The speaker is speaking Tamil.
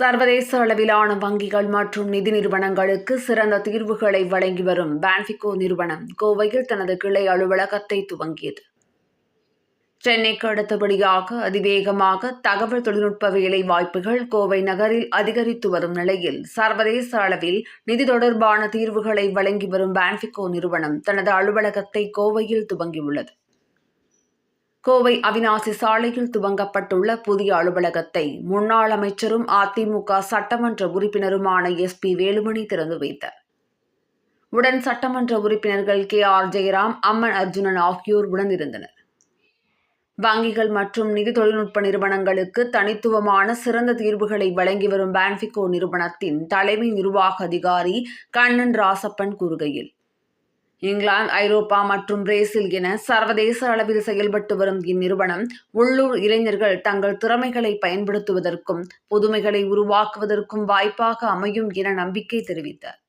சர்வதேச அளவிலான வங்கிகள் மற்றும் நிதி நிறுவனங்களுக்கு சிறந்த தீர்வுகளை வழங்கி வரும் பான்பிகோ நிறுவனம் கோவையில் தனது கிளை அலுவலகத்தை துவங்கியது. சென்னைக்கு அடுத்தபடியாக அதிவேகமாக தகவல் தொழில்நுட்ப வேலை வாய்ப்புகள் கோவை நகரில் அதிகரித்து வரும் நிலையில் சர்வதேச அளவில் நிதி தொடர்பான தீர்வுகளை வழங்கி வரும் பான்பிகோ நிறுவனம் தனது அலுவலகத்தை கோவையில் துவங்கியுள்ளது. கோவை அவினாசி சாலையில் துவங்கப்பட்டுள்ள புதிய அலுவலகத்தை முன்னாள் அமைச்சரும் அதிமுக சட்டமன்ற உறுப்பினருமான எஸ் பி வேலுமணி திறந்து வைத்தார். உடன் சட்டமன்ற உறுப்பினர்கள் கே ஆர் ஜெயராம் அம்மன் அர்ஜுனன் ஆகியோர் உடனிருந்தனர். வங்கிகள் மற்றும் நிதி தொழில்நுட்ப நிறுவனங்களுக்கு தனித்துவமான சிறந்த தீர்வுகளை வழங்கி வரும் பான்பிகோ நிறுவனத்தின் தலைமை நிர்வாக அதிகாரி கண்ணன் ராசப்பன் கூறுகையில் இங்கிலாந்து ஐரோப்பா மற்றும் பிரேசில் என சர்வதேச அளவில் செயல்பட்டு வரும் இந்நிறுவனம் உள்ளூர் இளைஞர்கள் தங்கள் திறமைகளை பயன்படுத்துவதற்கும் புதுமைகளை உருவாக்குவதற்கும் வாய்ப்பாக அமையும் என நம்பிக்கை தெரிவித்தார்.